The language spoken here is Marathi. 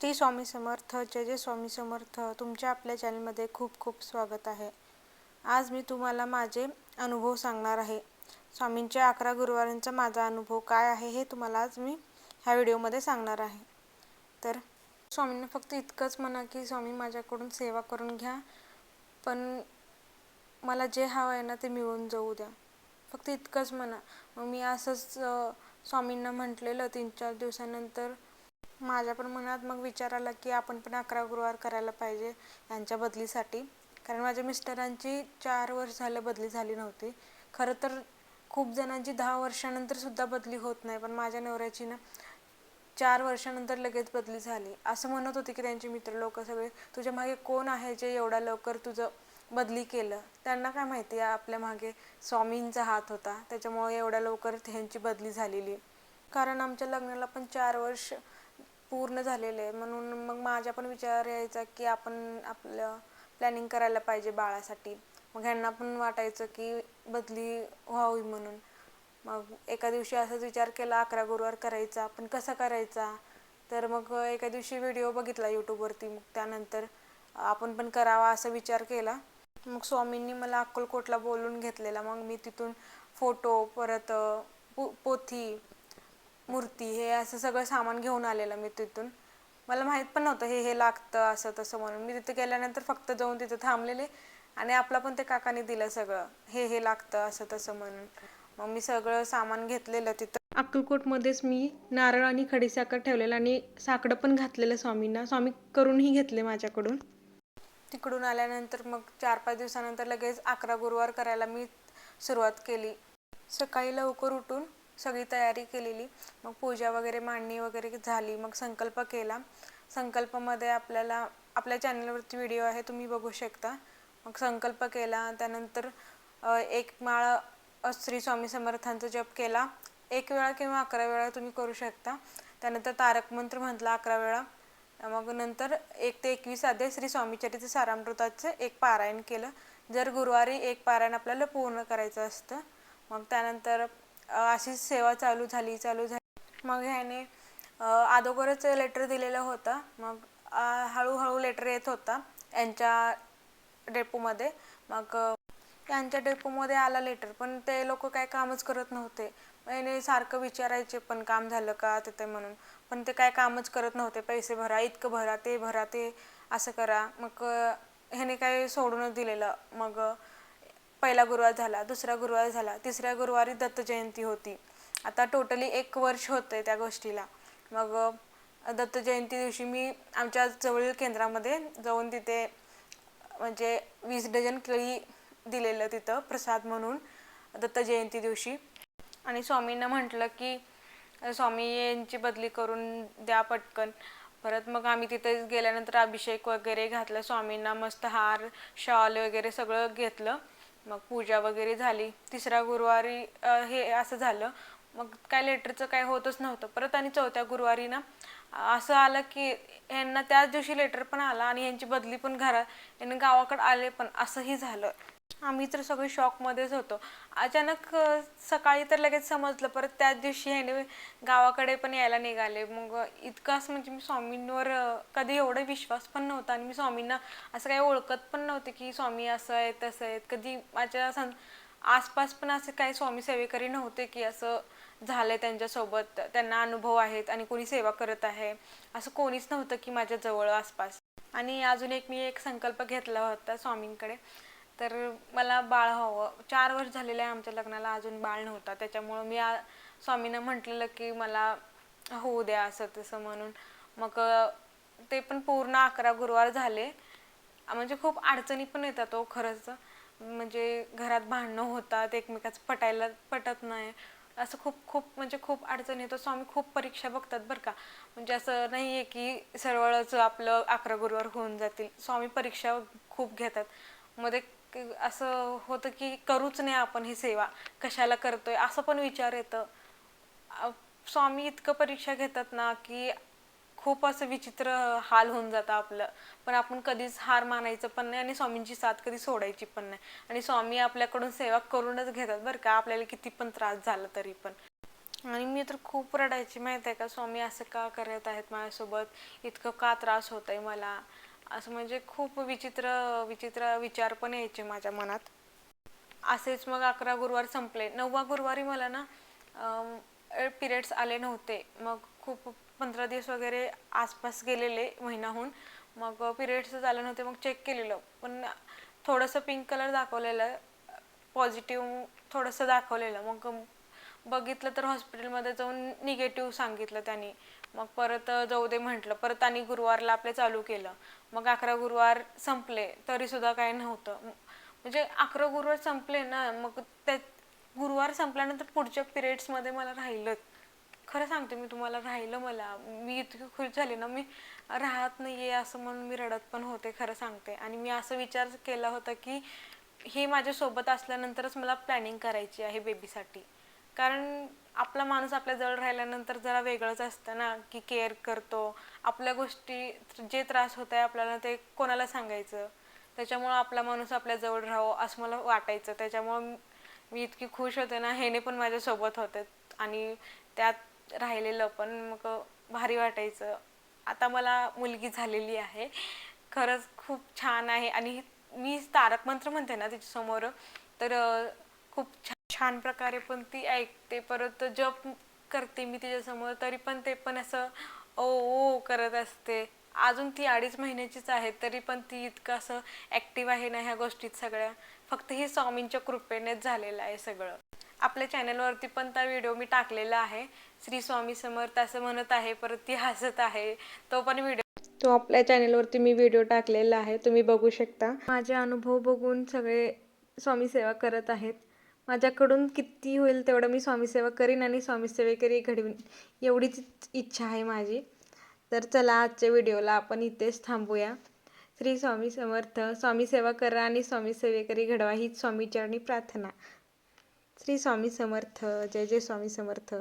श्री स्वामी समर्थ जय जय स्वामी समर्थ. तुमच्या आपल्या चॅनलमध्ये खूप खूप स्वागत आहे. आज मी तुम्हाला माझे अनुभव सांगणार आहे. स्वामींच्या अकरा गुरुवारांचा माझा अनुभव काय आहे हे तुम्हाला आज मी ह्या व्हिडिओमध्ये सांगणार आहे. तर स्वामींना फक्त इतकंच म्हणा की स्वामी माझ्याकडून सेवा करून घ्या पण मला जे हवं आहे ना ते मिळून जाऊ द्या. फक्त इतकंच म्हणा. मग मी असंच स्वामींना म्हटलेलं तीन चार दिवसानंतर माझ्या पण मनात मग विचार आला की आपण पण अकरा गुरुवार करायला पाहिजे यांच्या बदलीसाठी. कारण माझ्या मिस्टरांची चार वर्ष झालं बदली झाली नव्हती. खरं तर खूप जणांची दहा वर्षानंतर सुद्धा बदली होत नाही. पण माझ्या नवऱ्याची ना चार वर्षानंतर लगेच बदली झाली. असं म्हणत होते की त्यांचे मित्र लोक सगळे तुझ्या मागे कोण आहे जे एवढ्या लवकर तुझं बदली केलं? त्यांना काय माहिती आहे आपल्या मागे स्वामींचा हात होता. त्याच्यामुळे एवढ्या लवकर त्यांची बदली झालेली. कारण आमच्या लग्नाला पण चार वर्ष पूर्ण झालेले आहे. म्हणून मग माझ्या पण विचार यायचा की आपण आपलं प्लॅनिंग करायला पाहिजे बाळासाठी. मग ह्यांना पण वाटायचं की बदली व्हावी म्हणून. मग एका दिवशी असाच विचार केला अकरा गुरुवार करायचा पण कसा करायचा? तर मग एका दिवशी व्हिडिओ बघितला यूट्यूबवरती मग त्यानंतर आपण पण करावा असा विचार केला. मग स्वामींनी मला अक्कलकोटला बोलून घेतलेला. मग मी तिथून फोटो परत पो- पोथी मूर्ती हे असं सगळं सामान घेऊन आलेलं मी तिथून. मला माहीत पण नव्हतं हे हे लागतं असं तसं म्हणून. मी तिथे गेल्यानंतर फक्त जाऊन तिथे थांबलेले आणि आपला पण ते काकाने दिलं सगळं. हे हे लागतं असं तसं म्हणून. मग मी सगळं सामान घेतलेलं तिथं. अक्कलकोटमध्येच मी नारळ आणि खडीसाखर ठेवलेलं आणि साकडं पण घातलेलं स्वामींना. स्वामी करूनही घेतले माझ्याकडून. तिकडून आल्यानंतर मग चार पाच दिवसानंतर लगेच अकरा गुरुवार करायला मी सुरुवात केली. सकाळी लवकर उठून सगळी तयारी केलेली. मग पूजा वगैरे मांडणी वगैरे झाली. मग संकल्प केला. संकल्पामध्ये आपल्याला आपल्या चॅनलवरती व्हिडिओ आहे तुम्ही बघू शकता. मग संकल्प केला. त्यानंतर एक माळ श्री स्वामी समर्थांचा जप केला. एक वेळा किंवा अकरा वेळा तुम्ही करू शकता. त्यानंतर तारक मंत्र म्हटला अकरा वेळा. मग नंतर एक ते एकवीस आधे श्री स्वामीचरित्र सारामृताचं एक पारायण केलं. जर गुरुवारी एक पारायण आपल्याला पूर्ण करायचं असतं मग त्यानंतर अशीच सेवा चालू झाली चालू झाली. मग ह्याने अगोदरच लेटर दिलेलं होतं. मग हळूहळू लेटर येत होता यांच्या डेपोमध्ये मग त्यांच्या डेपोमध्ये आला लेटर पण ते लोक काय कामच करत नव्हते. याने सारखं विचारायचे पण काम झालं का तिथे? म्हणून. पण ते काय कामच करत नव्हते. पैसे भरा इतकं भरा ते भरा ते असं करा. मग ह्याने काय सोडूनच दिलेलं. मग पहिला गुरुवार झाला दुसरा गुरुवार झाला तिसऱ्या गुरुवारी दत्त जयंती होती. आता टोटली एक वर्ष होतंय त्या गोष्टीला. मग दत्तजयंती दत्त जयंती दिवशी मी आमच्या जवळील केंद्रामध्ये जाऊन तिथे म्हणजे वीस डझन केळी दिलेलं तिथं प्रसाद म्हणून दत्त जयंती दिवशी. आणि स्वामींना म्हटलं की स्वामी यांची बदली करून द्या पटकन. परत मग आम्ही तिथे गेल्यानंतर अभिषेक वगैरे घातला स्वामींना मस्त हार शॉल वगैरे सगळं घेतलं. मग पूजा वगैरे झाली. तिसऱ्या गुरुवारी अ, हे असं झालं. मग काय लेटरचं काय होतच नव्हतं. परत आणि चौथ्या गुरुवारी ना असं आलं की यांना त्याच दिवशी लेटर पण आला आणि यांची बदली पण घरात यांनी गावाकडे आले पण असंही झालं. आम्ही तर सगळे शॉकमध्येच होतो. अचानक अ, सकाळी तर लगेच समजलं. परत त्याच दिवशी ह्याने गावाकडे पण यायला निघाले. मग इतकंच म्हणजे मी स्वामींवर अ, कधी एवढा विश्वास पण नव्हता. आणि मी स्वामींना असं काही ओळखत पण नव्हते की स्वामी असं आहे तसं आहे कधी माझ्या सं आसपास पण असे काही स्वामी सेवेकरी नव्हते की असं झालंय त्यांच्यासोबत. त्यांना अनुभव आहेत आणि कोणी सेवा करत आहे. असं कोणीच नव्हतं की माझ्या जवळ आसपास. आणि अजून एक मी एक संकल्प घेतला होता स्वामींकडे. तर मला बाळ हवं. चार वर्ष झालेले आहे आमच्या लग्नाला अजून बाळ नव्हता. त्याच्यामुळं मी आ- म्हटलेलं की मला होऊ द्या असं तसं म्हणून. मग ते पण पूर्ण अकरा गुरुवार झाले. म्हणजे खूप अडचणी पण येतात तो खरंच. म्हणजे घरात भांडणं होतात एकमेकाचं पटायला पटत नाही. असं खूप खूप म्हणजे खूप अडचणी येतो स्वामी खूप परीक्षा बघतात बरं का. म्हणजे असं नाही आहे की सरळच आपलं अकरा गुरुवार होऊन जातील. स्वामी परीक्षा खूप घेतात. मध्ये असं होतं की करूच नाही आपण ही सेवा कशाला करतोय? असं पण विचार येतं. अ, स्वामी इतकं परीक्षा घेतात ना की खूप असं विचित्र हाल होऊन जातं आपलं. पण आपण कधीच हार मानायचं पण नाही आणि स्वामींची साथ कधी सोडायची पण नाही. आणि स्वामी आपल्याकडून सेवा करूनच घेतात बरं का आपल्याला किती पण त्रास झाला तरी पण. आणि मी तर खूप रडायची माहीत आहे का? स्वामी असं का करत आहेत माझ्यासोबत? इतकं का त्रास होत आहे मला? असं म्हणजे खूप विचित्र विचित्र विचार पण यायचे माझ्या मनात. असेच मग अकरा गुरुवार संपले. नववा गुरुवारी मला ना पिरियड्स आले नव्हते. मग खूप पंधरा दिवस वगैरे आसपास गेलेले महिनाहून. मग पिरियड्स आले नव्हते मग चेक केलेलं. पण थोडंसं पिंक कलर दाखवलेलं पॉझिटिव्ह थोडंसं दाखवलेलं. मग बघितलं तर हॉस्पिटलमध्ये जाऊन निगेटिव्ह सांगितलं त्यांनी. मग परत जाऊ दे म्हटलं. परत आणि गुरुवारला आपले चालू केलं. मग अकरा गुरुवार संपले तरीसुद्धा काही नव्हतं. म्हणजे अकरा गुरुवार संपले ना मग त्या गुरुवार संपल्यानंतर पुढच्या पिरियड्समध्ये मला राहिलं. खरं सांगते मी तुम्हाला राहिलं मला. मी इतकी खुश झाली ना मी राहत नाही आहे असं म्हणून मी रडत पण होते खरं सांगते. आणि मी असं विचार केला होता की हे माझ्यासोबत असल्यानंतरच मला प्लॅनिंग करायची आहे बेबीसाठी कारण आपला माणूस आपल्या जवळ राहिल्यानंतर जरा वेगळंच असतं ना की केअर करतो. आपल्या गोष्टी जे त्रास होत आहे आपल्याला ते कोणाला सांगायचं? त्याच्यामुळं आपला माणूस आपल्या जवळ राहावं असं मला वाटायचं. त्याच्यामुळं मी इतकी खुश होते ना हेने पण माझ्यासोबत होते. आणि त्यात राहिलेलं पण मग भारी वाटायचं. आता मला मुलगी झालेली आहे. खरंच खूप छान आहे. आणि मी तारक मंत्र म्हणते ना तिच्यासमोर तर खूप छान छान प्रकारे पण ती ऐकते परत जप करते मी तिच्यासमोर तरी पण ते पण असं ओ ओ करत असते. अजून ती अडीच महिन्याचीच आहे तरी पण ती इतकं असं ॲक्टिव्ह आहे ना ह्या गोष्टीत सगळ्या. फक्त हे स्वामींच्या कृपेनेच झालेलं आहे सगळं. आपल्या चॅनलवरती पण त्या व्हिडिओ मी टाकलेला आहे. श्री स्वामी समर्थ असं म्हणत आहे परत ती हसत आहे. तो पण व्हिडिओ तो आपल्या चॅनलवरती मी व्हिडिओ टाकलेला आहे तुम्ही बघू शकता. माझे अनुभव बघून सगळे स्वामी सेवा करत आहेत. माझ्याकडून किती होईल तेवढं मी स्वामी सेवा करीन आणि स्वामीसेवेकरी घडवीन एवढीच इच्छा आहे माझी. तर चला आजच्या व्हिडिओला आपण इथेच थांबूया. श्री स्वामी समर्थ स्वामी सेवा करा आणि स्वामी सेवेकरी घडवा हीच स्वामीचरणी प्रार्थना. श्री स्वामी समर्थ जय जय स्वामी समर्थ.